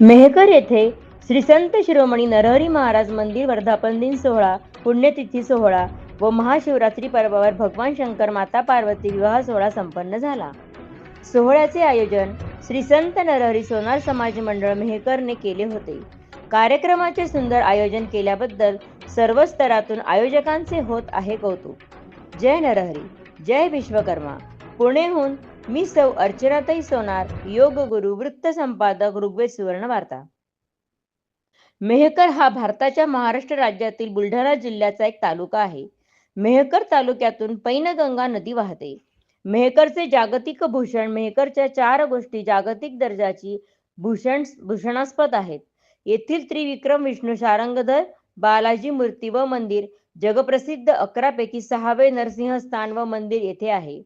मेहकर येथे श्री संत शिरोमणी नरहरी महाराज मंदिर वर्धापन दिन सोहळा पुण्यतिथी सोहळा व महाशिवरात्री पर्वावर भगवान शंकर माता पार्वती विवाह सोहळा संपन्न झाला. सोहळ्याचे आयोजन श्री संत नरहरी सोनार समाज मंडळ मेहकरने केले होते. कार्यक्रमाचे सुंदर आयोजन केल्याबद्दल सर्व स्तरातून आयोजकांचे होत आहे कौतुक. जय नरहरी जय विश्वकर्मा. पुणेहून मी सौ अर्चनाताई सोनार योग गुरु वृत्त संपादक ऋग्वेद सुवर्ण वार्ता. मेहकर हा भारताच्या महाराष्ट्र राज्यातील बुलढाणा जिल्ह्याचा एक तालुका आहे. मेहकर तालुक्यातून पैनगंगा नदी वाहते. मेहकरचे जागतिक भूषण मेहकरच्या चार गोष्टी जागतिक दर्जाची भूषण भूषणास्पद आहेत. येथील त्रिविक्रम विष्णू शारंगधर बालाजी मूर्ती व मंदिर जगप्रसिद्ध अकरापैकी सहावे नरसिंह स्थान व मंदिर येथे आहे.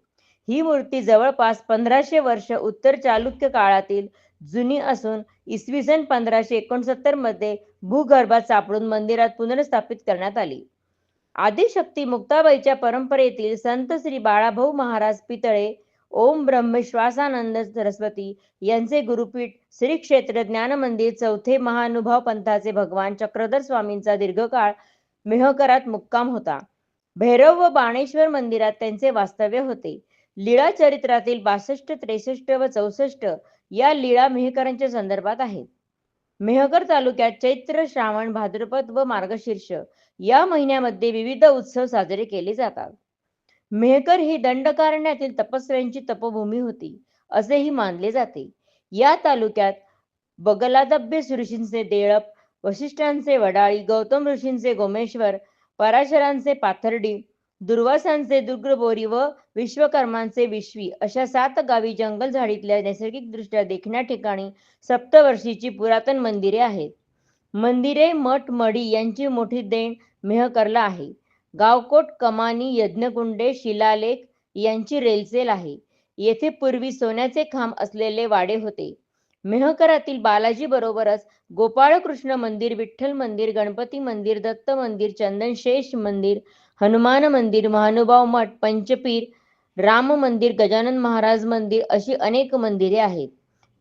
ही मूर्ती जवळपास पंधराशे वर्ष उत्तर चालुक्य काळातील जुनी असून इसवी सन पंधराशे एकोणसत्तरमध्ये भूगर्भात सापडून मंदिरात पुनर्स्थापित करण्यात आली. आदिशक्ती मुक्ताबाईच्या परंपरेतील संत श्री बाळाभाऊ महाराज पितळे ओम ब्रह्मश्वासानंद सरस्वती यांचे गुरुपीठ श्री क्षेत्र ज्ञान मंदिर चौथे महानुभाव पंथाचे भगवान चक्रधर स्वामींचा दीर्घकाळ मेहकरात मुक्काम होता. भैरव व बाणेश्वर मंदिरात त्यांचे वास्तव्य होते. लीळा चरित्रातील बासष्ट त्रेसष्ट व चौसष्ट या लीळा मेहकरांच्या संदर्भात आहेत. मेहकर तालुक्यात चैत्र श्रावण भाद्रपद व मार्गशीर्ष या महिन्यामध्ये विविध उत्सव साजरे केले जातात. मेहकर ही दंडकारण्यातील तपस्व्यांची तपभूमी होती असेही मानले जाते. या तालुक्यात बगलादभ्य ऋषींचे देळप वशिष्ठांचे वडाळी गौतम ऋषींचे गोमेश्वर पराशरांचे पाथर्डी दुर्वासांचे दुर्गबोरी व विश्वकर्मांचे विश्वी अशा सात गावी जंगल झाडीतल्या नैसर्गिकदृष्ट्या देखण्या ठिकाणी सप्तवर्षीची पुरातन मंदिरे आहेत. मंदिरे मठ मढी यांची मोठी देण मेहकरला आहे. गावकोट कमानी यज्ञकुंडे शिलालेख यांची रेलसेल आहे. येथे पूर्वी सोन्याचे खांब असलेले वाडे होते. मेहकरातील बालाजी बरोबरच गोपाळकृष्ण मंदिर विठ्ठल मंदिर गणपती मंदिर दत्त मंदिर चंदनशेष मंदिर हनुमान मंदिर महानुभाव मठ पंचपीर राम मंदिर गजानन महाराज मंदिर अशी अनेक मंदिरे आहेत.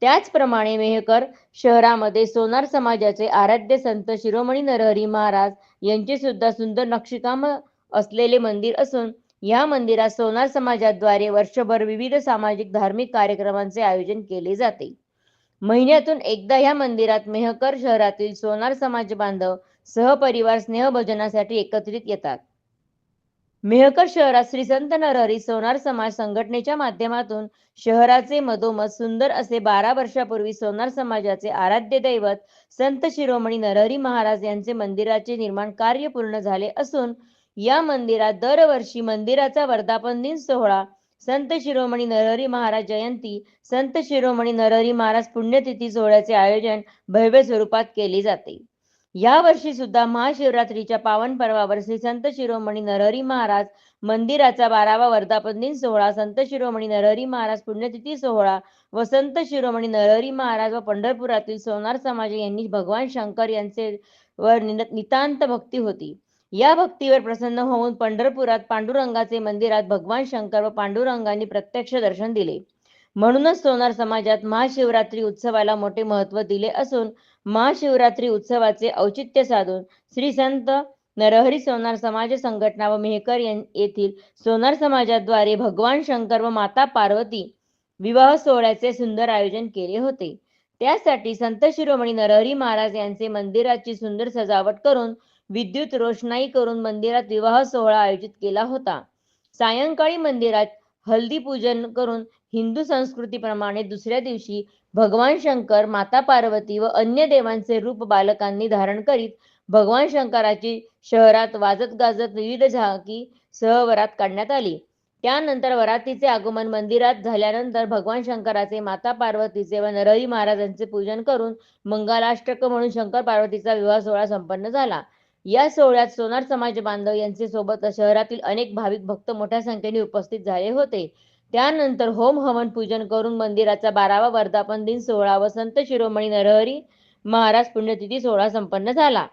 त्याचप्रमाणे मेहकर शहरामध्ये सोनार समाजाचे आराध्य संत शिरोमणी नरहरी महाराज यांचे सुद्धा सुंदर नक्षीकाम असलेले मंदिर असून या मंदिरात सोनार समाजाद्वारे वर्षभर विविध सामाजिक धार्मिक कार्यक्रमांचे आयोजन केले जाते. महिन्यातून एकदा या मंदिरात मेहकर शहरातील सोनार समाज बांधव सहपरिवार स्नेहभोजनासाठी एकत्रित येतात. मेहकर शहरात श्री संत नरहरी सोनार समाज संघटनेच्या माध्यमातून शहराचे मधोमध सुंदर असे बारा वर्षापूर्वी सोनार समाजाचे आराध्य दैवत संत शिरोमणी नरहरी महाराज यांचे मंदिराचे निर्माण कार्य पूर्ण झाले असून या मंदिरात दरवर्षी मंदिराचा वर्धापन दिन सोहळा संत शिरोमणी नरहरी महाराज जयंती संत शिरोमणी नरहरी महाराज पुण्यतिथी सोहळ्याचे आयोजन भव्य स्वरूपात केले जाते. या वर्षी सुद्धा महाशिवरात्रीच्या पावन पर्वावर श्री संत शिरोमणी नरहरी महाराज मंदिराचा बारावा वर्धापन दिन सोहळा संत शिरोमणी नरहरी महाराज पुण्यतिथी सोहळा व संत शिरोमणी नरहरी महाराज व पंढरपुरातील सोनार समाज यांनी भगवान शंकर यांचे वर नितांत भक्ती होती. या भक्तीवर प्रसन्न होऊन पंढरपुरात पांडुरंगाचे मंदिरात भगवान शंकर व पांडुरंगांनी प्रत्यक्ष दर्शन दिले. म्हणूनच सोनार समाजात महाशिवरात्री उत्सवाला मोठे महत्त्व दिले असून महाशिवरात्री उत्सवाचे औचित्य साधून श्री संत नरहरी सोनार समाज संघटना व मेहकर येथील सोनार समाजाद्वारे भगवान शंकर व माता पार्वती विवाह सोहळ्याचे सुंदर आयोजन केले होते. त्यासाठी संत शिरोमणी नरहरी महाराज यांचे मंदिराची सुंदर सजावट करून विद्युत रोषणाई करून मंदिरात विवाह सोहळा आयोजित केला होता. सायंकाळी मंदिरात हल्दी पूजन करून हिंदू संस्कृतीप्रमाणे दुसऱ्या दिवशी भगवान शंकर माता पार्वती व अन्य देवांचे रूप बालकांनी धारण करीत भगवान शंकराची शहरात वाजत गाजत विविध झाकी सह वरात काढण्यात आली. त्यानंतर वरातीचे आगमन मंदिरात झाल्यानंतर भगवान शंकराचे माता पार्वतीचे व नरहरी महाराजांचे पूजन करून मंगलाष्टक म्हणून शंकर पार्वतीचा विवाह सोहळा संपन्न झाला. या सोहळ्यात सोनार समाज बांधव यांचे सोबत शहरातील अनेक भाविक भक्त मोठ्या संख्येने उपस्थित झाले होते. त्यानंतर होम हवन पूजन करून मंदिराचा बारावा वर्धापन दिन सोहळा व संत शिरोमणी नरहरी महाराज पुण्यतिथी सोहळा संपन्न झाला.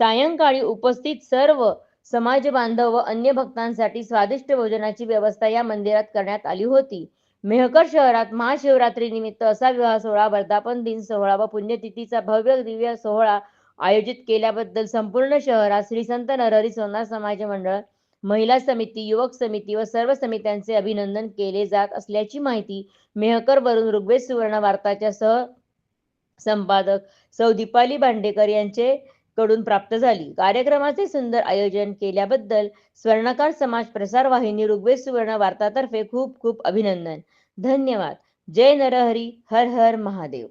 सायंकाळी उपस्थित सर्व समाज बांधव व अन्य भक्तांसाठी स्वादिष्ट भोजनाची व्यवस्था या मंदिरात करण्यात आली होती. मेहकर शहरात महाशिवरात्री निमित्त असा विवाह सोहळा वर्धापन दिन सोहळा व पुण्यतिथीचा भव्य दिव्य सोहळा आयोजित केल्याबद्दल संपूर्ण शहरात श्री संत नरहरी सोनार समाज मंडळ महिला समिती युवक समिती व सर्व समित्यांचे अभिनंदन केले जात असल्याची माहिती मेहकर वरून ऋग्वेद सुवर्ण वार्ताच्या सह संपादक सौ दीपाली भांडेकर यांचे कडून प्राप्त झाली. कार्यक्रमाचे सुंदर आयोजन केल्याबद्दल स्वर्णकार समाज प्रसार वाहिनी ऋग्वेद सुवर्ण वार्तातर्फे खूप खूप अभिनंदन. धन्यवाद. जय नरहरी. हर हर महादेव.